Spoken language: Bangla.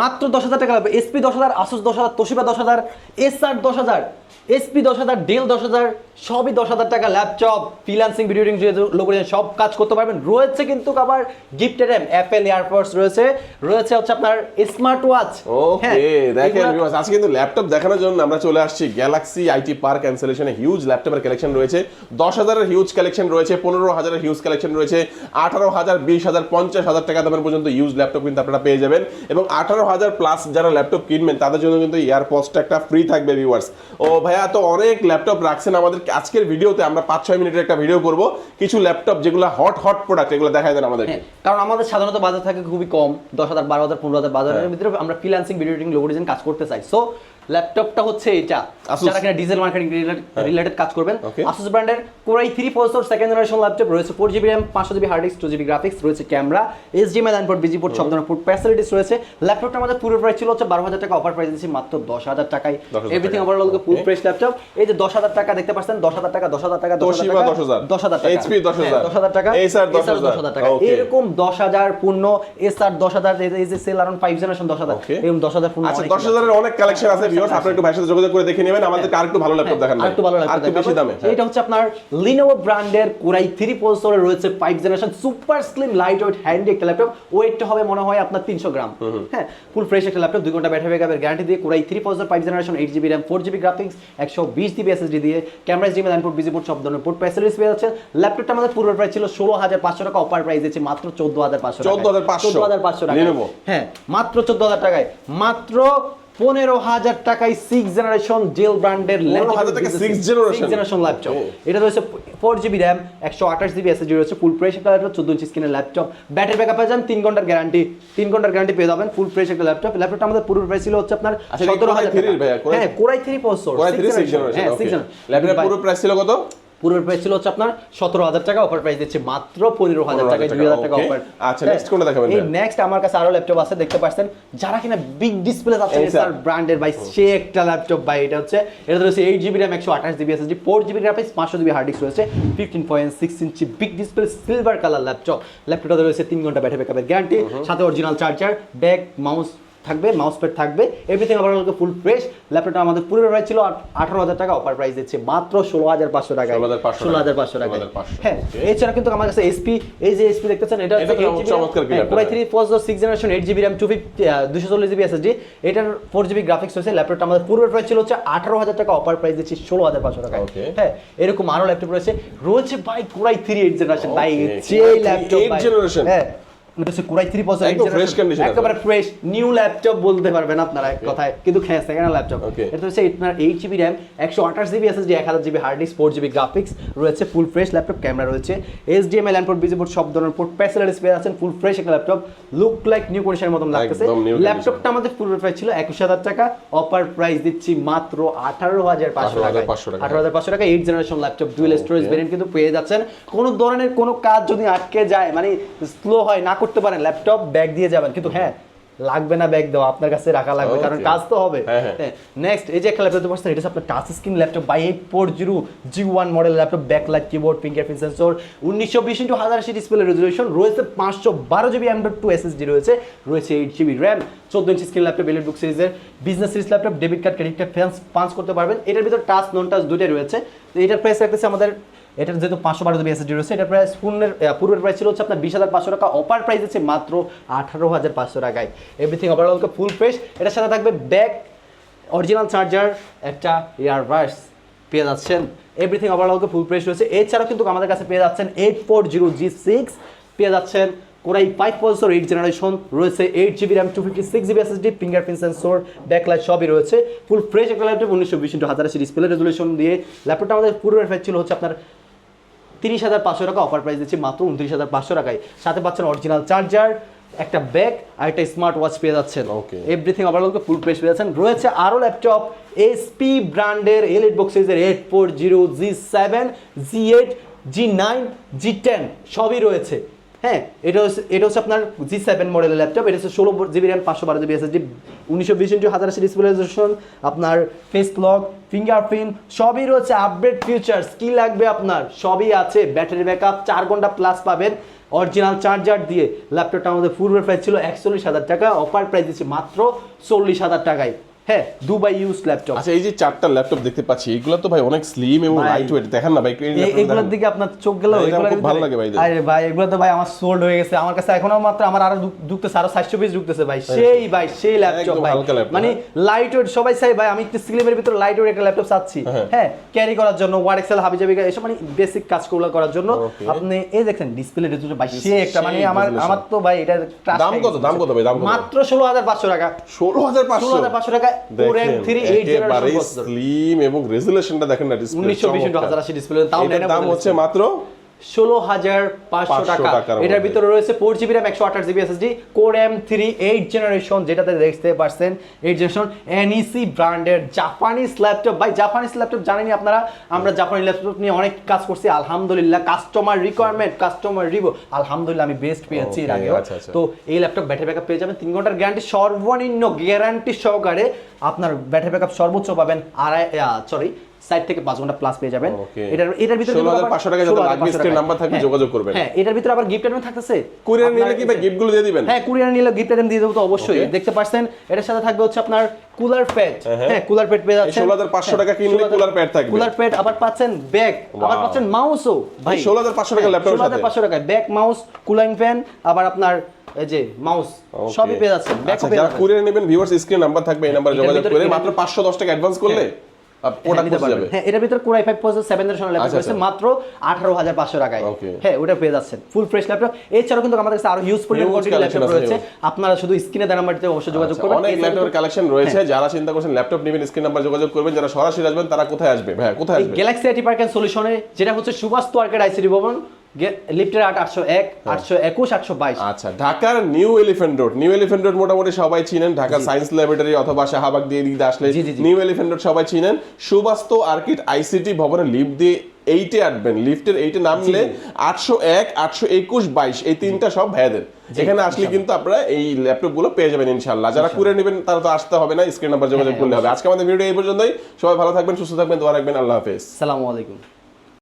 মাত্র দশ হাজার টাকা লাগবে। এসপি দশ হাজার আসুস দশ হাজার তোশিবা দশ হাজার এসআর দশ হাজার। এসপি দশ হাজার ডেল দশ হাজার সবই দশ হাজার টাকা ল্যাপটপ ফ্রিলান্সিং ভিডিও এডিটিং লোক সব কাজ করতে পারবেন। রয়েছে কিন্তু আবার গিফটেড এম অ্যাপেল এয়ারফোর্স রয়েছে। রয়েছে হচ্ছে আপনার স্মার্ট ওয়াচ ওকে দেখেন viewers, আজকে কিন্তু ল্যাপটপ দেখানোর জন্য আমরা চলে আসছি। গ্যালাক্সি আইটি পার্ক ক্যান্সেলেশনে হিউজ ল্যাপটপের কালেকশন রয়েছে। দশ হাজারের হিউজ কালেকশন রয়েছে পনেরো হাজারের হিউজ কালেকশন রয়েছে আঠারো হাজার বিশ হাজার পঞ্চাশ হাজার টাকা দামের পর্যন্ত হিউজ ল্যাপটপ কিন্তু আপনারা পেয়ে যাবেন। এবং আঠারো হাজার প্লাস যারা ল্যাপটপ কিনবেন তাদের জন্য কিন্তু এয়ারপোস্টটা একটা ফ্রি থাকবে ভিউয়ার্স ও ভাইয়া তো অনেক ল্যাপটপ রাখছেন আমাদের আজকের ভিডিওতে। আমরা পাঁচ ছয় মিনিটের একটা ভিডিও করব। কিছু ল্যাপটপ যেগুলো হট হট প্রোডাক্ট এগুলো দেখা দেন আমাদের হ্যাঁ, কারণ আমাদের সাধারণত বাজার থাকে খুবই কম দশ হাজার বারো হাজার পনেরো হাজার বাজারের হ্যাঁ। ভিতরে আমরা freelancing video editing logo design কাজ করতে চাই। সো ল্যাপটপটা হচ্ছে এটা। যারা কিনা ডিজেল মার্কেটিং রিলেটেড কাজ করবেন. আসুস ব্র্যান্ডের core i three processor second generation laptop রয়েছে ফোর জিবি র্যাম পাঁচশো GB hard disk two GB graphics রয়েছে camera HDMI LAN port VGA port সব ধরনের পোর্ট ফ্যাসিলিটিস রয়েছে ল্যাপটপটা আমাদের পুরো প্রাইস ছিল হচ্ছে বারো হাজার টাকা অফার প্রাইস দিচ্ছি মাত্র দশ হাজার টাকায় 10,000 everything. Overall full Okay. Price laptop এই যে দশ হাজার টাকা দেখতে পাচ্ছেন দশ হাজার টাকা দশ হাজার টাকা দশ হাজার টাকা 10,000 দশ হাজার টাকা HP 10,000 হ্যাঁ, দশ হাজার টাকা Acer 10,000 দশ হাজার টাকা এরকম দশ হাজার পূর্ণ এস আর দশ হাজার এই যে সেল আরন ফাইভ জেনারেশন দশ হাজার. এরকম দশ হাজার পূর্ণ আচ্ছা দশ হাজারের অনেক কালেকশন আছে ভিউয়ার্স আপনারা একটু ভাইয়ের সাথে যোগাযোগ করে দেখে নেবেন। আমাদের আর একটু ভালো ল্যাপটপ দেখান আর একটু ভালো আর একটু বেশি দামে হ্যাঁ। এটা হচ্ছে আপনার লিনোভো ব্র্যান্ডের কোরাই থ্রি প্রসেসরে রয়েছে five generation super slim handy একটা ল্যাপটপ ওয়েটটা হবে মনে হয় আপনার তিনশো গ্রাম। হ্যাঁ ফুল ফ্রেশ একটা ল্যাপটপ দুই ঘণ্টা ব্যাটারি ব্যাকআপের গ্যারান্টি দিয়ে core i three processor five generation GB GB graphics GB SSD দিয়ে camera GB LAN port VGA port সব ধরনের পোর্ট ফ্যাসিলিটিস পেয়ে ল্যাপটপটা আমাদের পুরো প্রাইস ছিল ষোলো হাজার পাঁচশো টাকা অফার প্রাইস দিচ্ছে মাত্র চোদ্দ হাজার পাঁচশো 14,500 চোদ্দ হাজার পাঁচশো টাকা হ্যাঁ মাত্র চোদ্দ হাজার টাকায়। মাত্র পনেরো হাজার টাকায় সিক্স জেনারেশন জেল ব্র্যান্ডের 15,000 টাকায় sixth generation? জেনারেশন ল্যাপটপ এটা রয়েছে ফোর জিবি র্যাম একশো আঠাশ জিবি এসএসডি রয়েছে ফুল ফ্রেশ একটা ল্যাপটপ চোদ্দ ইঞ্চি স্ক্রিনের ল্যাপটপ ব্যাটারি ব্যাকআপ পেয়ে যান তিন ঘণ্টার গ্যারান্টি তিন ঘণ্টার গ্যারান্টি পেয়ে যাবেন ফুল ফ্রেশ একটা ল্যাপটপ ল্যাপটপটা আমাদের পুরো প্রাইস ছিল হচ্ছে আপনার আচ্ছা, সতেরো হাজার Core i3 ভাইয়া, Core i- হ্যাঁ core i three processor core i six generation হ্যাঁ পুরো প্রাইস ছিল কত? পুরো প্রাইস ছিল হচ্ছে আপনার সতেরো হাজার টাকা অফার প্রাইস দিচ্ছে মাত্র পনেরো হাজার 15,000 টাকা দুই হাজার টাকা অফার আচ্ছা, next কোনটা দেখাবেন এই নেক্সট আমার কাছে আরও ল্যাপটপ আছে দেখতে পাচ্ছেন? যারা কিনা বিগ ডিসপ্লে আছে স্যার ব্র্যান্ডের ভাই সে একটা ল্যাপটপ ভাই এটা হচ্ছে এটা রয়েছে এইট জিবি র্যাম একশো আঠাশ GB SSD four GB graphics পাঁচশো জিবি হার্ড ডিস্ক রয়েছে fifteen point six inch big display silver colour laptop ল্যাপটপটা রয়েছে তিন ঘণ্টা ব্যাটারি ব্যাকআপের গ্যারান্টি সাথে অরিজিনাল চার্জার ব্যাক মাউস থাকবে মাউস প্যাড থাকবে এভরিথিং ওভারঅল ফুল ফ্রেশ ল্যাপটপটা আমাদের পুরো প্রাইস ছিল আঠারো হাজার টাকা অফার প্রাইস দিচ্ছে মাত্র ষোলো হাজার পাঁচশো টাকা 16,500 ষোলো হাজার পাঁচশো টাকা 16,500 হ্যাঁ এছাড়া কিন্তু আমার কাছে এসপি এই যে এসপি দেখতেছেন এটা পুরাই three four six generation eight GB RAM two fifty দুশো চল্লিশ জিবি এসএসডি এটার ফোর জিবি গ্রাফিক্স হয়েছে ল্যাপটপটা আমাদের পূর্বের প্রাইস ছিল হচ্ছে আঠারো হাজার টাকা অফার প্রাইস দিচ্ছি ষোলো হাজার পাঁচশো টাকা. হ্যাঁ এরকম আরও ল্যাপটপ রয়েছে। রয়েছে ভাই কোরাই থ্রি এইট জেনারেশন ভাই যে ল্যাপটপ? হ্যাঁ। এটা হচ্ছে কোরাই থ্রি। একেবারে ফ্রেশ নিউ ল্যাপটপ বলতে পারবেন আপনারা এক কথায়। কিন্তু হ্যাঁ সেকেন্ড ল্যাপটপ এটা হচ্ছে আপনার এইট জিবি র্যাম একশো আঠাশ জিবি এসএসডি এক হাজার GB hard disk four GB graphics রয়েছে ফুল ফ্রেশ ল্যাপটপ ক্যামেরা রয়েছে। HDMI LAN port VGA port সব ধরনের পোর্ট পেয়ে আছেন ফুল ফ্রেশ একটা ল্যাপটপ লুক লাইক নিউ কন্ডিশনের মতন লাগতেছে। ল্যাপটপটা আমাদের ফুল প্রাইস ছিল একুশ হাজার টাকা। অফার প্রাইস দিচ্ছি মাত্র আঠারো হাজার পাঁচশো টাকা। আঠারো হাজার পাঁচশো টাকা eight generation laptop dual storage. Variant কিন্তু পেয়ে যাচ্ছেন। কোনো ধরনের কোনো কাজ যদি আটকে যায় মানে স্লো হয় না করতে পারেন ল্যাপটপ ব্যাগ দিয়ে যাবেন। কিন্তু হ্যাঁ লাগবে না ব্যাগ দেওয়া আপনার কাছে রাখা লাগবে কারণ কাজ তো হবে। হ্যাঁ, হ্যাঁ। নেক্সট এই যে একটা ল্যাপটপ পাচ্ছেন এটা আপনার touch screen laptop by eight four zero G one model laptop backlight keyboard fingerprint sensor উনিশশো বিশ ইন্টু হাজার আশি ডিসপ্লে রেজলিউশন রয়েছে পাঁচশো বারো জিবি ডট টু এসএসডি রয়েছে রয়েছে এইট জিবি র্যাম চোদ্দ inch screen laptop EliteBook সিরিজের business series laptop debit card credit card fans punch করতে পারবেন। এটার ভিতর টাচ নন টাচ দুটোই রয়েছে। তো এটার প্রাইস রাখতেছে আমাদের এটার যেহেতু পাঁচশো বারো জিবি এসএসডি রয়েছে এটার প্রাইস পূর্ণের পূর্বের প্রাইস ছিল হচ্ছে আপনার বিশ হাজার পাঁচশো টাকা অফার প্রাইস আছে মাত্র আঠারো হাজার পাঁচশো টাকায়। এভরিথিং ওভারঅল ফুল ফ্রেশ এটার সাথে থাকবে ব্যাক অরিজিনাল চার্জার একটা ইয়ারবাস পেয়ে যাচ্ছেন। এভরিথিং ওভারঅল ফুল প্রেস রয়েছে। এছাড়াও কিন্তু আমাদের কাছে পেয়ে যাচ্ছেন eight four zero G six পেয়ে যাচ্ছেন core i five processor eight generation রয়েছে। Eight GB RAM two fifty six GB SSD fingerprint sensor backlight সবই রয়েছে। ফুল ফ্রেশ একটা ল্যাপটপ উনিশশো বিশ ইন্টু হাজার আশি ডিসপ্লে রেজলিউশন দিয়ে। ল্যাপটপটা আমাদের পূর্বের প্রাইস ছিল হচ্ছে আপনার তিরিশ হাজার পাঁচশো টাকা অফার প্রাইস দিচ্ছি মাত্র উনত্রিশ হাজার পাঁচশো টাকায়। সাথে পাচ্ছেন অরিজিনাল চার্জার একটা ব্যাগ আর একটা স্মার্ট ওয়াচ পেয়ে যাচ্ছেন। Okay everything overall full fresh পেয়ে যাচ্ছেন। রয়েছে আরও ল্যাপটপ এসপি ব্র্যান্ডের এলিট বক্স সিরিজের eight four zero G seven G eight G nine G ten সবই রয়েছে। হ্যাঁ এটা হচ্ছে এটা হচ্ছে আপনার জি সেভেন মডেলের ল্যাপটপ এটা হচ্ছে ষোলো জিবি র্যাম পাঁচশো বারো জিবি এসএসডি উনিশশো বিশ ইন্টু হাজার আশি আপনার ফেস লক ফিঙ্গারপ্রিন্ট সবই রয়েছে আপডেট ফিচার্স কী লাগবে আপনার? সবই আছে ব্যাটারি ব্যাকআপ চার ঘণ্টা প্লাস পাবেন অরিজিনাল চার্জার দিয়ে ল্যাপটপটা আমাদের পূর্বের প্রাইস ছিল একচল্লিশ হাজার টাকা অফার প্রাইস দিচ্ছে মাত্র চল্লিশ হাজার টাকায়। হ্যাঁ দুবাই ইউজ ল্যাপটপ আচ্ছা এই যে চারটা ল্যাপটপ দেখতে পাচ্ছি এগুলো তো ভাই অনেক স্লিম এবং লাইট ওয়েট দেখেন না ভাই এগুলোর দিকে আপনার চোখ গেল খুব ভালো লাগে ভাই আরে ভাই এগুলো তো ভাই আমার সোল্ড হয়ে গেছে আমার কাছে এখনও মাত্র আমার আরও ঢুকতেছে আরও সাতশো পিস ঢুকতেছে ভাই সেই ভাই সেই ল্যাপটপ ভাই। মানে লাইট ওয়েট সবাই চাই ভাই আমি একটু স্লিমের ভিতরে লাইট ওয়েট একটা ল্যাপটপ চাচ্ছি হ্যাঁ। হ্যাঁ। ক্যারি করার জন্য ওয়ার এক্সেল হাবি জাবি এসব মানে বেসিক কাজগুলো করার জন্য। আপনি এই দেখেন ডিসপ্লে রেজুলেশন ভাই একটা মানে আমার আমার তো ভাই এটা দাম কত? দাম কত ভাই? দাম কত? মাত্র ষোলো হাজার পাঁচশো টাকা। ষোলো হাজার ষোলো পাঁচশো হাজার পাঁচশো টাকা স্লিম এবং রেজুলেশনটা দেখেন না ডিসপ্লে উনিশশো বিশ ইন্টু হাজার আশি ডিসপ্লে তাও দাম হচ্ছে মাত্র ষোলো হাজার পাঁচশো 500 টাকা। এটার। ভিতরে রয়েছে ফোর জিবি র্যাম একশো আঠাশ GB SSD core M three eight generation যেটাতে দেখতে পারছেন এইট জেনারেশন এনইসি ব্র্যান্ডের জাপানিজ ল্যাপটপ ভাই জাপানিজ ল্যাপটপ জানেনি আপনারা? আমরা জাপানি ল্যাপটপ নিয়ে অনেক কাজ করছি আলহামদুলিল্লাহ। কাস্টমার রিকোয়ারমেন্ট কাস্টমার রিভিউ আলহামদুলিল্লাহ আমি বেস্ট পেয়েছি এর আগেও। আচ্ছা, আচ্ছা। তো এই ল্যাপটপ ব্যাটারি ব্যাকআপ পেয়ে যাবেন। তিন ঘণ্টার গ্যারান্টি সর্বনিম্ন গ্যারান্টি সহকারে আপনার ব্যাটারি ব্যাকআপ সর্বোচ্চ পাবেন আড়াই সরি সাইড থেকে পাঁচ ঘণ্টা প্লাস পেয়ে যাবেন। এটার এটার ভিতরে আবার- 16,500 টাকা 16,500 লাগবে, টাকা। number থাকবে, হ্যাঁ, যোগাযোগ করবেন। হ্যাঁ এটার ভিতরে আবার গিফট আইটেম থাকতেছে। কুরিয়ার নিলে কি ভাই গিফটগুলো দিয়ে দিবেন? হ্যাঁ কুরিয়ার নিলে গিফট আইটেম দিয়ে দেবো তো অবশ্যই। দেখতে পাচ্ছেন এটার সাথে থাকবে হচ্ছে আপনার কুলার প্যাড হ্যাঁ। হ্যাঁ। কুলার প্যাড পেয়ে যাচ্ছেন। 16,500 টাকা কিনলে cooler pad থাকবে। কুলার প্যাড আবার পাচ্ছেন ব্যাগ আবার পাচ্ছেন মাউসও ভাই। 16,500 টাকা ল্যাপটপের সাথে। 16,500 টাকায়। ব্যাগ মাউস কুলিং ফ্যান আবার আপনার এই যে মাউস. সবই পেয়ে যাচ্ছেন। ব্যাগ আচ্ছা যারা কুরিয়ার নেবেন ভিউয়ার্স স্ক্রিন নাম্বার থাকবে এই নাম্বারে যোগাযোগ করে মাত্র 510 টাকা অ্যাডভান্স করলে প্রোডাক্ট যাবে? হ্যাঁ এটার ভিতরে core i five processor seven generation laptop. মাত্র আঠারো হাজার পাঁচশো টাকায়। হ্যাঁ ওটা পেয়ে যাচ্ছেন। ফুল ফ্রেশ ল্যাপটপ এছাড়াও কিন্তু আমাদের কাছে আরও হিউজ পরিমাণ কোয়ান্টিটি ল্যাপটপ রয়েছে। আপনারা শুধু স্ক্রিনে দেওয়া নাম্বারটিতে অবশ্যই যোগাযোগ আচ্ছা, করবেন। অনেক ল্যাপটপের কালেকশন রয়েছে। যারা চিন্তা করছেন ল্যাপটপ নেবেন স্ক্রিন নাম্বার যোগাযোগ করবেন যারা সরাসরি আসবেন তারা কোথায় আসবে? হ্যাঁ কোথায় আসবে? গ্যালাক্সি আইটি পার্ক সলিউশনে যেটা হচ্ছে সুভাষ তোয়ার্কের আইসিডি ভবন। লিফটের আট আটশো এক আটশো একুশ আটশো বাইশ। আচ্ছা ঢাকার New Elephant Road New Elephant Road মোটামুটি সবাই চিনেন। ঢাকা সায়েন্স ল্যাবরেটরি অথবা শাহবাগ দিয়ে দিক আসলে। নিউ এলিফ্যান্ট রোড সবাই চিনেন। সুবাস্ত আর্কিট আইসিটি ভবনের লিফট দিয়ে এইটে আসবেন লিফটের এইটে নামলে আটশো এক আটশো একুশ বাইশ এই তিনটা সব ভাইয়াদের এখানে আসলে কিন্তু আপনারা এই ল্যাপটপগুলো পেয়ে যাবেন ইনশাল্লাহ। যারা কুড়ে নেবেন তারা তো আসতে হবে না স্ক্রিন নাম্বার যোগাযোগ করলে হবে। আজকে আমাদের ভিডিও এই পর্যন্তই। সবাই ভালো থাকবেন সুস্থ থাকবেন দোয়া রাখবেন। আল্লাহ হাফেজ। সালামু আলাইকুম।